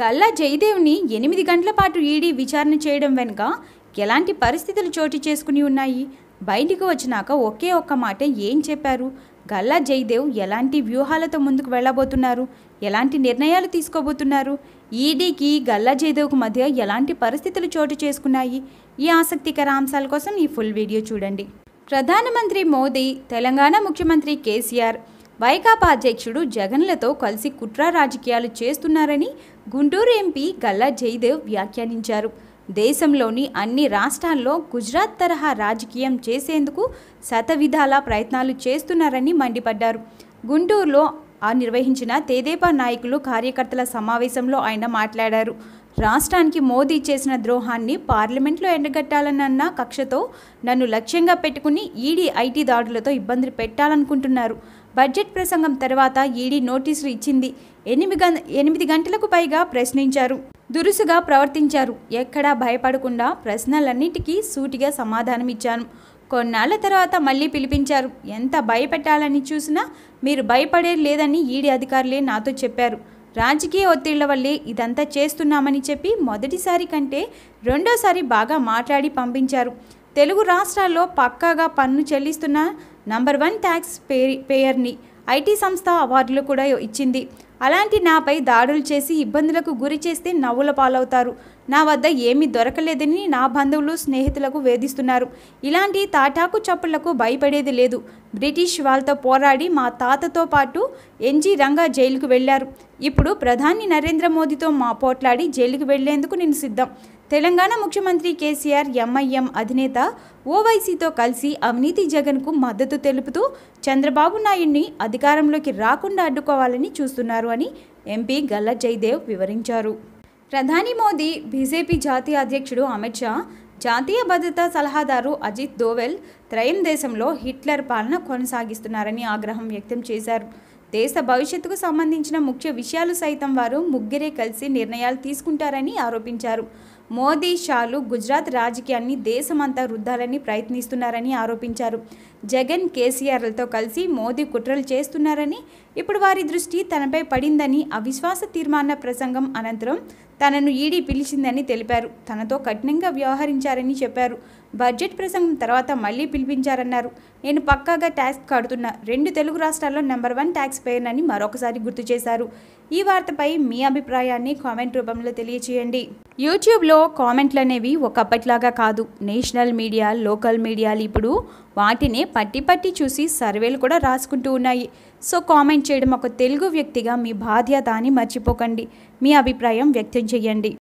గల్లా జయదేవ్ని ఎనిమిది గంటల పాటు ఈడీ విచారణ చేయడం వెనుక ఎలాంటి పరిస్థితులు చోటు చేసుకుని ఉన్నాయి? బయటికి వచ్చినాక ఒకే ఒక్క మాట ఏం చెప్పారు? గల్లా జయదేవ్ ఎలాంటి వ్యూహాలతో ముందుకు వెళ్ళబోతున్నారు? ఎలాంటి నిర్ణయాలు తీసుకోబోతున్నారు? ఈడీకి గల్లా జయదేవ్కు మధ్య ఎలాంటి పరిస్థితులు చోటు చేసుకున్నాయి? ఈ ఆసక్తికర అంశాల కోసం ఈ ఫుల్ వీడియో చూడండి. ప్రధానమంత్రి మోదీ తెలంగాణ ముఖ్యమంత్రి కేసీఆర్ వైకాపా అధ్యక్షుడు జగన్లతో కలిసి కుట్ర రాజకీయాలు చేస్తున్నారని గుంటూరు ఎంపీ గల్లా జయదేవ్ వ్యాఖ్యానించారు. దేశంలోని అన్ని రాష్ట్రాల్లో గుజరాత్ తరహా రాజకీయం చేసేందుకు శతవిధాల ప్రయత్నాలు చేస్తున్నారని మండిపడ్డారు. గుంటూరులో ఆ నిర్వహించిన తెదేపా నాయకులు కార్యకర్తల సమావేశంలో ఆయన మాట్లాడారు. రాష్ట్రానికి మోదీ చేసిన ద్రోహాన్ని పార్లమెంట్లో ఎండగట్టాలన్న కక్షతో నన్ను లక్ష్యంగా పెట్టుకుని ఈడీ ఐటీ దాడులతో ఇబ్బందులు పెట్టాలనుకుంటున్నారు. బడ్జెట్ ప్రసంగం తర్వాత ఈడీ నోటీసులు ఇచ్చింది. ఎనిమిది గం ఎనిమిది గంటలకు పైగా ప్రశ్నించారు. దురుసుగా ప్రవర్తించారు. ఎక్కడా భయపడకుండా ప్రశ్నలన్నిటికీ సూటిగా సమాధానం ఇచ్చాను కొన్నాళ్ళ తర్వాత మళ్ళీ పిలిపించారు. ఎంత భయపెట్టాలని చూసినా మీరు భయపడేది లేదని ఈడీ అధికారులే నాతో చెప్పారు. రాజకీయ ఒత్తిళ్ళ వల్లే ఇదంతా చేస్తున్నామని చెప్పి మొదటిసారి కంటే రెండోసారి బాగా మాట్లాడి పంపించారు. తెలుగు రాష్ట్రాల్లో పక్కాగా పన్ను చెల్లిస్తున్న నంబర్ వన్ ట్యాక్స్ పే పేయర్ని ఐటీ సంస్థ అవార్డులు కూడా ఇచ్చింది. అలాంటి నాపై దాడులు చేసి ఇబ్బందులకు గురి చేస్తే నవ్వుల పాలవుతారు. నా వద్ద ఏమీ దొరకలేదని నా బంధువులు స్నేహితులకు వేధిస్తున్నారు. ఇలాంటి తాటాకు చప్పుళ్ళకు భయపడేది లేదు. బ్రిటిష్ వాళ్ళతో పోరాడి మా తాతతో పాటు ఎన్జీ రంగా జైలుకు వెళ్ళారు ఇప్పుడు ప్రధాని నరేంద్ర మోదీతో మా పోట్లాడి జైలుకు వెళ్ళేందుకు నేను సిద్ధం. తెలంగాణ ముఖ్యమంత్రి కేసీఆర్ ఎంఐఎం అధినేత ఓవైసీతో కలిసి అవినీతి జగన్కు మద్దతు తెలుపుతూ చంద్రబాబు నాయుడిని అధికారంలోకి రాకుండా అడ్డుకోవాలని చూస్తున్నారు అని ఎంపీ గల్లా జయదేవ్ వివరించారు. ప్రధాని మోదీ బీజేపీ జాతీయ అధ్యక్షుడు అమిత్ షా జాతీయ భద్రతా సలహాదారు అజిత్ దోవెల్ త్రయం దేశంలో హిట్లర్ పాలన కొనసాగిస్తున్నారని ఆగ్రహం వ్యక్తం చేశారు. దేశ భవిష్యత్తుకు సంబంధించిన ముఖ్య విషయాలు సైతం వారు ముగ్గురే కలిసి నిర్ణయాలు తీసుకుంటారని ఆరోపించారు. మోదీ షాలు గుజరాత్ రాజకీయాన్ని దేశమంతా రుద్దాలని ప్రయత్నిస్తున్నారని ఆరోపించారు. జగన్ కేసీఆర్లతో కలిసి మోదీ కుట్రలు చేస్తున్నారని ఇప్పుడు వారి దృష్టి తనపై పడిందని అవిశ్వాస తీర్మాన ప్రసంగం అనంతరం తనను ఈడీ పిలిచిందని తెలిపారు. తనతో కఠినంగా వ్యవహరించారని చెప్పారు. బడ్జెట్ ప్రసంగం తర్వాత మళ్ళీ పిలిపించారన్నారు. నేను పక్కాగా ట్యాక్స్ కడుతున్నా. రెండు తెలుగు రాష్ట్రాల్లో నెంబర్ వన్ ట్యాక్స్ పేయనని మరొకసారి గుర్తు చేశారు. ఈ వార్తపై మీ అభిప్రాయాన్ని కామెంట్ రూపంలో తెలియచేయండి. యూట్యూబ్లో కామెంట్లు అనేవి ఒకప్పటిలాగా కాదు. నేషనల్ మీడియా లోకల్ మీడియాలు ఇప్పుడు వాటిని పట్టి పట్టి చూసి సర్వేలు కూడా రాసుకుంటూ ఉన్నాయి. సో కామెంట్ చేయడం ఒక తెలుగు వ్యక్తిగా మీ బాధ్యత అని మర్చిపోకండి. మీ అభిప్రాయం వ్యక్తం చేయండి.